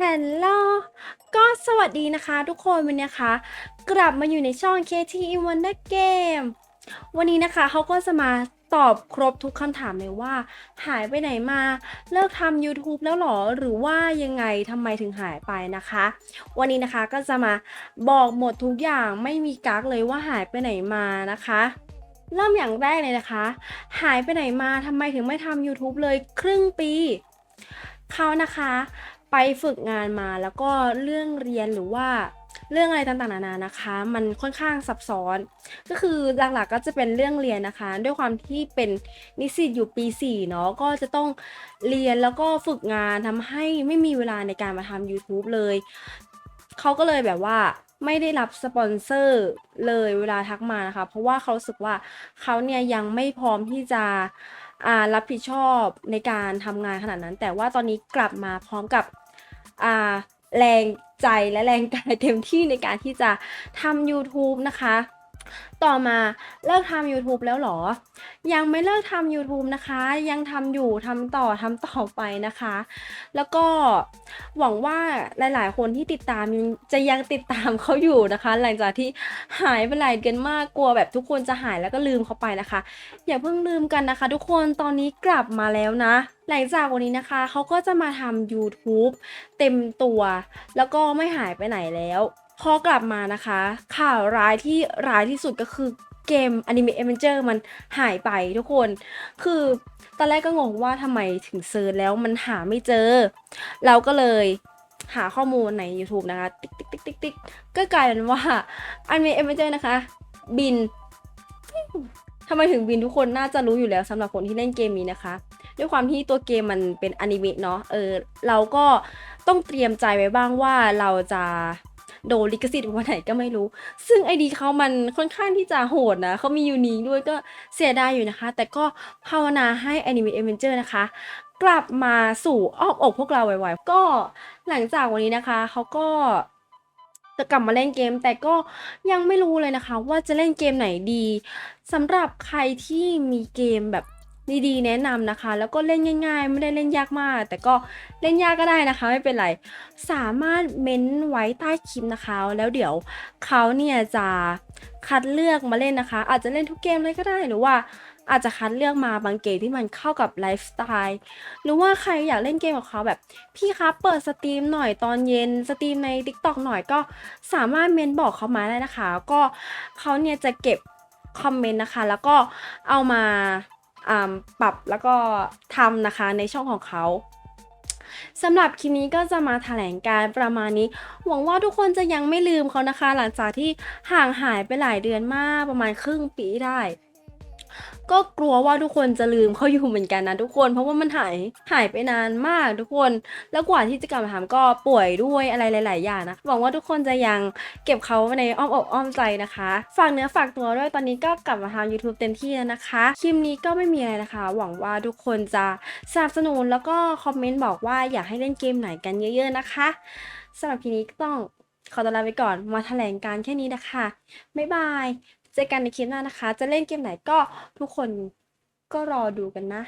ฮัลโหลก็สวัสดีนะคะทุกคนวันนี้นะคะกลับมาอยู่ในช่อง KT Wonder Game วันนี้นะคะเขาก็จะมาตอบครบทุกคำถามเลยว่า หายไปไหนมาเลิกทำ YouTube แล้วหรอ หรือว่ายังไงทำไมถึงหายไปนะคะ วันนี้นะคะก็จะมาบอกหมดทุกอย่างไม่มีกักเลยว่าหายไปไหนมานะคะ เริ่มอย่างแรกเลยนะคะ หายไปไหนมาทำไมถึงไม่ทำ YouTube เลยครึ่งปีเขานะคะ ไปฝึกงานมาแล้วก็เรื่องเรียนหรือว่าเรื่องอะไรต่างๆนานานะคะ มันค่อนข้างซับซ้อน ก็คือหลักๆก็จะเป็นเรื่องเรียนนะคะ ด้วยความที่เป็นนิสิตอยู่ปี4เนาะก็จะต้องเรียนแล้วก็ฝึกงานทำให้ไม่มีเวลาในการมาทำ YouTube เลยเขาก็เลยแบบว่าไม่ได้รับสปอนเซอร์เลยเวลาทักมานะคะ เพราะว่าเขารู้สึกว่าเขาเนี่ยยังไม่พร้อมที่จะรับผิดชอบในการทำงานขนาดนั้น แต่ว่าตอนนี้กลับมาพร้อมกับ แรงใจและแรงกายเต็มที่ในการที่จะทำ YouTube นะคะ ต่อมาเลิกทำ YouTube แล้วหรอ ยังไม่เลิกทำ YouTube นะคะ ยังทำอยู่ทำต่อทำต่อไปนะคะ แล้วก็หวังว่าหลาย ๆ คนที่ติดตามจะยังติดตามเขาอยู่นะคะ หลังจากที่หายไปหลายเดือนมากกลัวแบบทุกคนจะหายแล้วก็ลืมเขาไปนะคะ อย่าเพิ่งลืมกันนะคะ ทุกคนตอนนี้กลับมาแล้วนะหลังจากวันนี้นะคะเขาก็จะมาทำ YouTube เต็มตัว แล้วก็ไม่หายไปไหนแล้ว พอกลับมานะคะ ข่าวร้ายที่ร้ายที่สุดก็คือเกม Anime Avenger มันหายไปทุกคน คือตอนแรกก็งงว่าทำไมถึงเซิร์ชแล้วมันหาไม่เจอ เราก็เลยหาข้อมูลใน YouTube นะคะ ติ๊กติ๊กติ๊กติ๊กติ๊กก็กลายเป็นว่า Anime Avenger นะคะ บินทำไมถึงบินทุกคนน่าจะรู้อยู่แล้วสำหรับคนที่เล่นเกมนี้นะคะ ด้วยความที่ตัวเกมมันเป็นอนิเมะเนาะเออเราก็ต้องเตรียมใจไว้บ้างว่าเราจะ โดนลิขสิทธิ์วันไหนก็ไม่รู้ ซึ่งไอดีเขามันค่อนข้างที่จะโหดนะเขามียูนิคด้วยก็เสียดายอยู่นะคะ แต่ก็ภาวนาให้ Anime Avenger นะคะ กลับมาสู่อ้อมอกพวกเราไวๆก็หลังจากวันนี้นะคะเขาก็จะกลับมาเล่นเกม แต่ก็ยังไม่รู้เลยนะคะ ว่าจะเล่นเกมไหนดีสำหรับใครที่มีเกมแบบ ดีๆแนะนำนะคะ แล้วก็เล่นง่าย ๆ ไม่ได้เล่นยากมาก แต่ก็เล่นยากก็ได้นะคะ ไม่เป็นไร สามารถเม้นไว้ใต้คลิปนะคะ แล้วเดี๋ยวเขาเนี่ยจะคัดเลือกมาเล่นนะคะ อาจจะเล่นทุกเกมเลยก็ได้หรือว่าอาจจะคัดเลือกมาบางเกมที่มันเข้ากับไลฟ์สไตล์ หรือว่าใครอยากเล่นเกมกับเขาแบบ พี่ครับเปิดสตรีมหน่อยตอนเย็นสตรีมใน TikTok หน่อยก็สามารถเมนบอกเขามาได้นะคะ ก็เขาเนี่ยจะเก็บคอมเมนต์นะคะ แล้วก็เอามา ปรับแล้วก็ทำนะคะในช่องของเขาสำหรับคลิปนี้ก็จะมาแถลงการประมาณนี้ หวังว่าทุกคนจะยังไม่ลืมเขานะคะ หลังจากที่ห่างหายไปหลายเดือนมากประมาณครึ่งปีได้ ก็กลัวว่าทุกคนจะลืมเขาอยู่เหมือนกันนะทุกคน เพราะว่ามันหายหายไปนานมากทุกคน แล้วกว่าที่จะกลับมาทำก็ป่วยด้วยอะไรหลาย ๆ อย่างนะหวังว่าทุกคนจะยังเก็บเขาในอ้อมอกอ้อมใจนะคะฝากเนื้อฝากตัวด้วยตอนนี้ก็กลับมาทำ YouTube เต็มที่แล้วนะคะคลิปนี้ก็ไม่มีอะไรนะคะ หวังว่าทุกคนจะสนับสนุนแล้วก็คอมเมนต์บอกว่าอยากให้เล่นเกมไหนกันเยอะ ๆ นะคะสำหรับคลิปนี้ก็ต้องขอตัวลาไปก่อนมาแถลงการแค่นี้นะคะบ๊ายบาย เจอกันในคลิปหน้านะคะ จะเล่นเกมไหนก็ทุกคนก็รอดูกันนะ